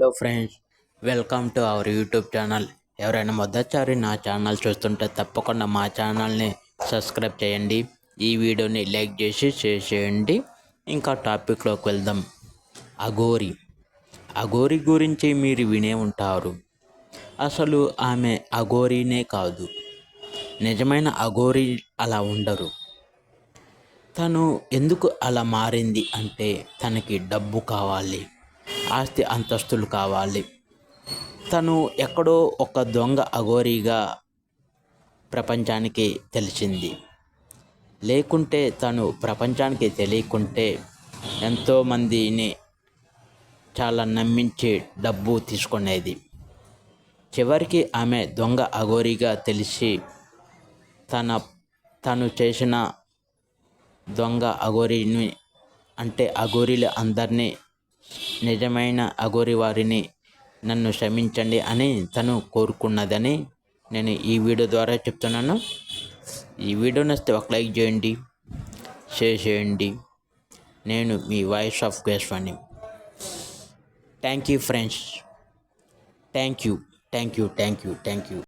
Hello friends welcome to our YouTube channel. ఎవరైనా మొదటిసారి నా ఛానల్ చూస్తుంటే తప్పకుండా మా ఛానల్ని సబ్స్క్రైబ్ చేయండి. ఈ వీడియోని లైక్ చేసి షేర్ చేయండి. ఇంకా టాపిక్లోకి వెళ్దాం. అఘోరి. అఘోరి గురించి మీరు వినే ఉంటారు. అసలు ఆమె అఘోరీనే కాదు. నిజమైన అఘోరి అలా ఉండరు. తను ఎందుకు అలా మారింది అంటే తనకి డబ్బు కావాలి. ఆస్తి అంతస్తులు కావాలి. తను ఎక్కడో ఒక దొంగ అఘోరీగా ప్రపంచానికి తెలిసింది. లేకుంటే తను ప్రపంచానికి తెలియకుంటే ఎంతోమందిని చాలా నమ్మించి డబ్బు తీసుకునేది. చివరికి ఆమె దొంగ అఘోరీగా తెలిసి తన తను చేసిన దొంగ అఘోరిని అంటే అఘోరీలు అందరినీ నిజమైన అఘోరి వారిని నన్ను క్షమించండి అని తను కోరుకున్నదని నేను ఈ వీడియో ద్వారా చెప్తున్నాను. ఈ వీడియో నచ్చితే ఒక లైక్ చేయండి షేర్ చేయండి. నేను మీ voice of Keshavani thank you friends. Thank you thank you thank you thank you.